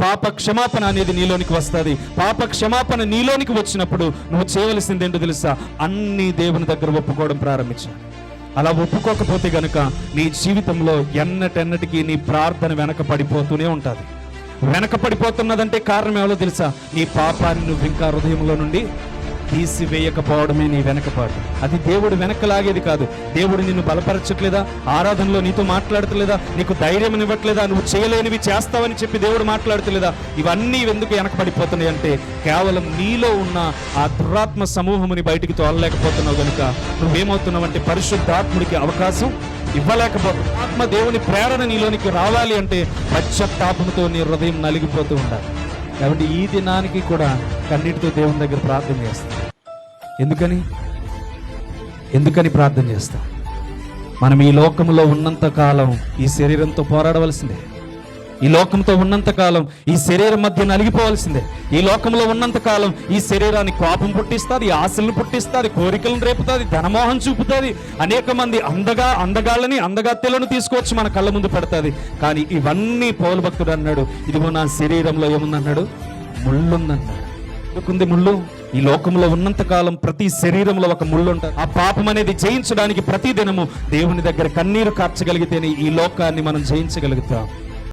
పాప క్షమాపణ అనేది నీలోనికి వస్తుంది. పాప క్షమాపణ నీలోనికి వచ్చినప్పుడు నువ్వు చేయవలసింది ఏంటో తెలుసా? అన్ని దేవుని దగ్గర ఒప్పుకోవడం ప్రారంభించాలి అలా ఒప్పుకోకపోతే గనుక నీ జీవితంలో ఎన్నటెన్నటికీ నీ ప్రార్థన వెనక పడిపోతూనే ఉంటుంది. వెనక పడిపోతున్నదంటే కారణం ఏమో తెలుసా? నీ పాపాన్ని నువ్వు ఇంకా హృదయంలో నుండి తీసివేయకపోవడమే నీ వెనకపాటు. అది దేవుడు వెనకలాగేది కాదు. దేవుడు నిన్ను బలపరచట్లేదా? ఆరాధనలో నీతో మాట్లాడతలేదా నీకు ధైర్యం ఇవ్వట్లేదా నువ్వు చేయలేనివి చేస్తావని చెప్పి దేవుడు మాట్లాడతలేదా ఇవన్నీ ఎందుకు వెనకబడిపోతున్నాయి అంటే కేవలం నీలో ఉన్న ఆ దురాత్మ సమూహముని బయటికి తోలలేకపోతున్నావు కనుక నువ్వేమవుతున్నావంటే పరిశుద్ధాత్ముడికి అవకాశం ఇవ్వలేకపోతుంది ఆత్మ దేవుని ప్రేరణ నీలోనికి రావాలి అంటే పశ్చాత్తాపంతో నీ హృదయం నలిగిపోతూ ఉండాలి. కాబట్టి ఈ దినానికి కూడా కన్నీటితో దేవుని దగ్గర ప్రార్థన చేస్తాం. ఎందుకని? ఎందుకని ప్రార్థన చేస్తాం? మనం ఈ లోకంలో ఉన్నంత కాలం ఈ శరీరంతో పోరాడవలసిందే. ఈ లోకంతో ఉన్నంత కాలం ఈ శరీరం మధ్య నలిగిపోవాల్సిందే. ఈ లోకంలో ఉన్నంత కాలం ఈ శరీరాన్ని కోపం పుట్టిస్తుంది ఆశలను పుట్టిస్తుంది కోరికలను రేపుతుంది ధనమోహం చూపుతుంది. అనేక మంది అందగా అందగాళ్ళని అందగత్తెలను తీసుకొచ్చి మన కళ్ళ ముందు పెడుతుంది. కానీ ఇవన్నీ పౌలు భక్తుడు అన్నాడు ఇదిగో నా శరీరంలో ఏముందన్నాడు? ముళ్ళుందన్నాడు. ఎందుకుంది ముళ్ళు? ఈ లోకంలో ఉన్నంత కాలం ప్రతి శరీరంలో ఒక ముళ్ళు ఉంటుంది ఆ పాపం అనేది జయించడానికి ప్రతి దినము దేవుని దగ్గర కన్నీరు కార్చగలిగితేనే ఈ లోకాన్ని మనం జయించగలుగుతాం.